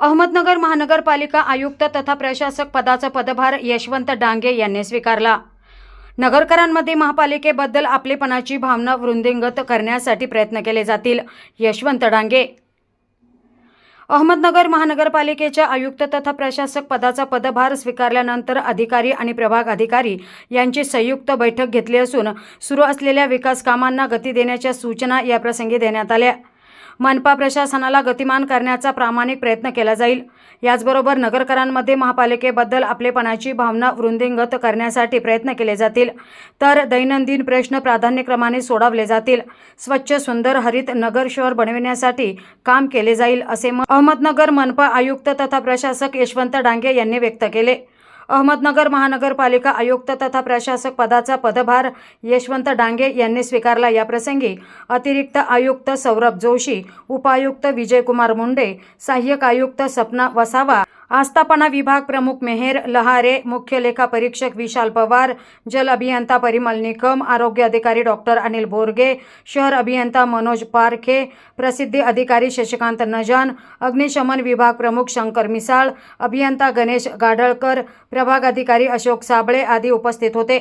अहमदनगर महानगरपालिका आयुक्त तथा प्रशासक पदाचा पदभार यशवंत डांगे यांनी स्वीकारला. नगरकरांमध्ये महापालिकेबद्दल आपलेपणाची भावना वृंदिंगत करण्यासाठी प्रयत्न केले जातील यशवंत डांगे. अहमदनगर महानगरपालिकेच्या आयुक्त तथा प्रशासक पदाचा पदभार स्वीकारल्यानंतर अधिकारी आणि प्रभाग अधिकारी यांची संयुक्त बैठक घेतली असून सुरू असलेल्या विकास कामांना गती देण्याच्या सूचना याप्रसंगी देण्यात आल्या. मनपा प्रशासनाला गतिमान करण्याचा प्रामाणिक प्रयत्न केला जाईल. याचबरोबर नगरकरांमध्ये महापालिकेबद्दल आपलेपणाची भावना वृंदिंगत करण्यासाठी प्रयत्न केले जातील. तर दैनंदिन प्रश्न प्राधान्यक्रमाने सोडवले जातील. स्वच्छ सुंदर हरित नगर शहर बनविण्यासाठी काम केले जाईल असे अहमदनगर मनपा आयुक्त तथा प्रशासक यशवंत डांगे यांनी व्यक्त केले. अहमदनगर महानगरपालिका आयुक्त तथा प्रशासक पदाचा पदभार यशवंत डांगे यांनी स्वीकारला. याप्रसंगी अतिरिक्त आयुक्त सौरभ जोशी उपायुक्त विजयकुमार मुंडे सहाय्यक आयुक्त सपना वसावा आस्थापना विभाग प्रमुख मेहेर लहारे मुख्य लेखा परीक्षक विशाल पवार जल अभियंता परिमल निकम आरोग्य अधिकारी डॉक्टर अनिल बोरगे शहर अभियंता मनोज पारखे प्रसिद्धी अधिकारी शशिकांत नजान अग्निशमन विभाग प्रमुख शंकर मिसाळ अभियंता गणेश गाढळकर प्रभाग अधिकारी अशोक साबळे आदी उपस्थित होते.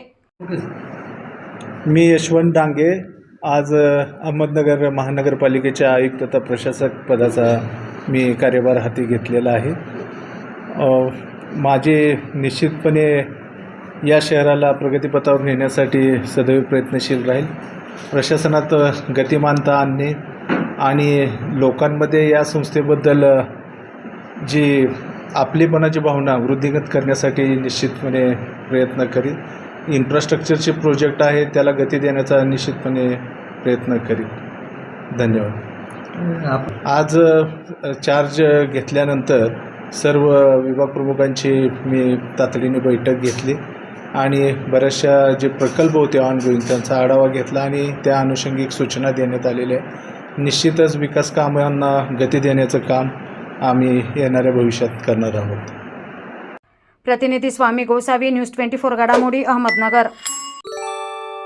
मी यशवंत डांगे आज अहमदनगर महानगरपालिकेच्या आयुक्त तथा प्रशासक पदाचा मी कार्यभार हाती घेतलेला आहे. माझे निश्चितपणे या शहराला प्रगतीपथावर नेण्यासाठी सदैव प्रयत्नशील राहील. प्रशासनात गतिमानता आणणे आणि लोकांमध्ये या संस्थेबद्दल जी आपलेपणाची भावना वृद्धिंगत करण्यासाठी निश्चितपणे प्रयत्न करील. इन्फ्रास्ट्रक्चरचे प्रोजेक्ट आहे त्याला गती देण्याचा निश्चितपणे प्रयत्न करील. धन्यवाद. आज चार्ज घेतल्यानंतर सर्व विभाग प्रमुखांची मी तातडीने बैठक घेतली आणि बऱ्याचशा जे प्रकल्प होते ऑनगोईंग त्यांचा आढावा घेतला आणि त्या अनुषंगिक सूचना देण्यात आलेल्या आहे निश्चितच विकास कामांना गती देण्याचं काम आम्ही येणाऱ्या भविष्यात करणार आहोत. प्रतिनिधी Swami Gosavi news twenty four घडामोडी अहमदनगर.